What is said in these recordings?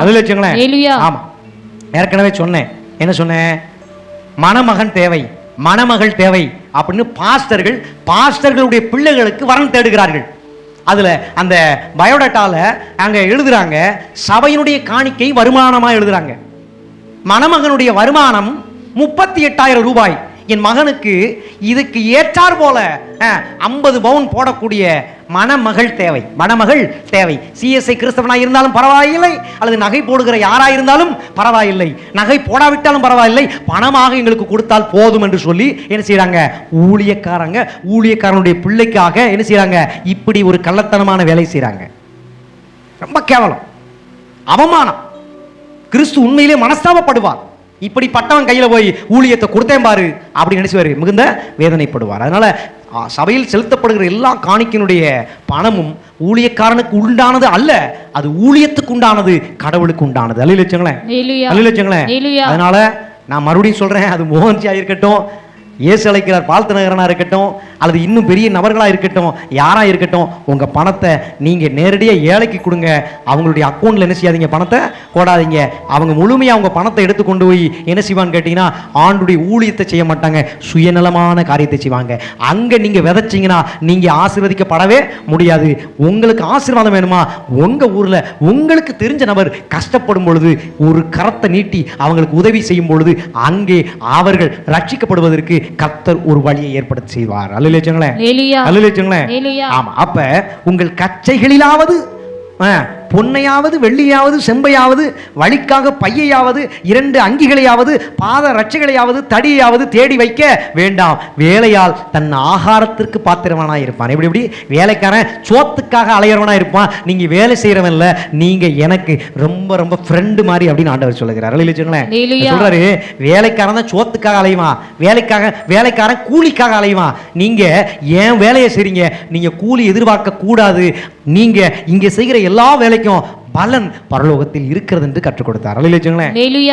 அதில் வச்சுங்களேன் ஹalleluya ஆமா. ஏற்கனவே சொன்னேன். என்ன சொன்னேன்? மணமகன் தேவை மணமகள் தேவை அப்படின்னு பாஸ்டர்கள் பாஸ்டர்களுடைய பிள்ளைகளுக்கு வரன் தேடுகிறார்கள். அதுல அந்த பயோடேட்டால அங்க எழுதுறாங்க சபையினுடைய காணிக்கை வருமானமா எழுதுறாங்க. மணமகனுடைய வருமானம் முப்பத்தி எட்டாயிரம் ரூபாய். என் மகனுக்கு இதுக்கு ஏற்றார் போல ஐம்பது பவுன் போடக்கூடிய மணமகள் தேவை. மணமகள் தேவை. சிஎஸ்ஐ கிறிஸ்தவனாக இருந்தாலும் பரவாயில்லை. அல்லது நகை போடுகிற யாராக இருந்தாலும் பரவாயில்லை. நகை போடாவிட்டாலும் பரவாயில்லை. பணமாக எங்களுக்கு கொடுத்தால் போதும் என்று சொல்லி என்ன செய்கிறாங்க ஊழியக்காரங்க ஊழியக்காரனுடைய பிள்ளைக்காக என்ன செய்கிறாங்க இப்படி ஒரு கள்ளத்தனமான வேலை செய்கிறாங்க ரொம்ப கேவலம். அவமானம். கிறிஸ்து உண்மையிலே மனஸ்தாபப்படுவார். இப்படி பட்டவன் கையில போய் ஊழியத்தை கொடுத்தேன் பாரு. அப்படி நினைச்சுவாரு மிகுந்த வேதனைப்படுவார். அதனால சபையில் செலுத்தப்படுகிற எல்லா காணிக்கினுடைய பணமும் ஊழியக்காரனுக்கு உண்டானது அல்ல அது ஊழியத்துக்கு உண்டானது கடவுளுக்கு உண்டானது. அல்ல லட்சங்களேன் ஹalleluya. அல்ல லட்சங்களேன் ஹalleluya. அதனால நான் மறுபடியும் சொல்றேன் அது மோகன்சியா இருக்கட்டும் இயேசு அழைக்கிறார் வாழ்த்து நகரனா இருக்கட்டும் அல்லது இன்னும் பெரிய நபர்களாக இருக்கட்டும் யாராக இருக்கட்டும் உங்கள் பணத்தை நீங்கள் நேரடியாக ஏழைக்கு கொடுங்க. அவங்களுடைய அக்கௌண்ட்டில் என்ன செய்யாதீங்க பணத்தை போடாதீங்க. அவங்க முழுமையாக அவங்க பணத்தை எடுத்து கொண்டு போய் என்ன செய்வான்னு கேட்டிங்கன்னா ஆண்டுடைய ஊழியத்தை செய்ய மாட்டாங்க சுயநலமான காரியத்தை செய்வாங்க. அங்கே நீங்கள் விதைச்சிங்கன்னா நீங்கள் ஆசீர்வதிக்கப்படவே முடியாது. உங்களுக்கு ஆசீர்வாதம் வேணுமா? உங்கள் ஊரில் உங்களுக்கு தெரிஞ்ச நபர் கஷ்டப்படும் பொழுது ஒரு கரத்தை நீட்டி அவங்களுக்கு உதவி செய்யும் பொழுது அங்கே அவர்கள் ரட்சிக்கப்படுவதற்கு கர்த்தர் ஒரு வழியை ஏற்படுத்தி செய்வார். அல்ல ஹalleluya. அல்ல ஹalleluya. ஆமா அப்ப உங்கள் கச்சைகளிலாவது பொன்னையாவது வெள்ளியாவது செம்பையாவது வழிக்காக பையையாவது இரண்டு அங்கிகளையாவது பாத ரட்சைகளையாவது தடியாவது தேடி வைக்க வேண்டாம். வேலையால் தன் ஆகாரத்திற்கு பாத்திரவனாய் இருப்பான். எப்படி எப்படி? வேலைக்காரன் சோத்துக்காக அலையறவனா இருப்பான். நீங்க வேலை செய்யறவன் இல்ல நீங்க எனக்கு ரொம்ப ரொம்ப ஃப்ரெண்டு மாதிரி அப்படின்னு ஆண்டவர் சொல்லுகிறார். சொல்றாரு? வேலைக்காரன் தான் சோத்துக்காக அலையுவான் வேலைக்காக வேலைக்காரன் கூலிக்காக அலையுவான் நீங்க ஏன் வேலையை செய்றீங்க? நீங்க கூலி எதிர்பார்க்க கூடாது நீங்க இங்க செய்கிற எல்லா வேலைக்கும் பலன் பரலோகத்தில் இருக்கிறது என்று கற்றுக் கொடுத்தார்.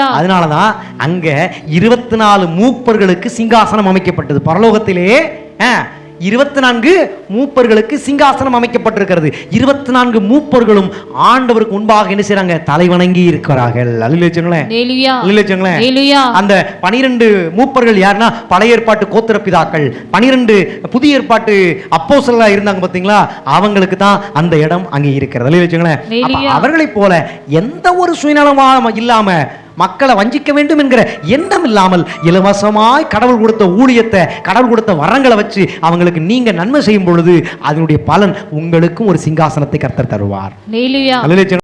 அதனால தான் அங்க இருபத்தி நாலு மூப்பர்களுக்கு சிங்காசனம் அமைக்கப்பட்டது. பரலோகத்திலே இருபத்தி நான்கு மூப்பர்களுக்கு சிங்காசனம் அமைக்கப்பட்டிருக்கிறது. இருபத்தி நான்கு மூப்பர்களும் ஆண்டவருக்கு முன்பாக என்ன செய்றாங்க? தலை வணங்கி இருக்கிறார்கள் அந்த பனிரெண்டு மூப்பர்கள் யாருன்னா? பழைய ஏற்பாட்டு கோத்திர பிதாக்கள். பனிரெண்டு புதிய ஏற்பாட்டு அப்போஸ்தலரா இருந்தாங்க பாத்தீங்களா அவங்களுக்கு தான் அந்த இடம் அங்கே இருக்கிறது. அப்ப. அவர்களைப் போல எந்த ஒரு சுயநலமா இல்லாம மக்களை வஞ்சிக்க வேண்டும் என்கிற எண்ணம் இல்லாமல் இலவசமாய் கடவுள் கொடுத்த ஊழியத்தை கடவுள் கொடுத்த வரங்களை வச்சு அவங்களுக்கு நீங்க நன்மை செய்யும் பொழுது அதனுடைய பலன் உங்களுக்கும் ஒரு சிங்காசனத்தை கர்த்தர் தருவார்.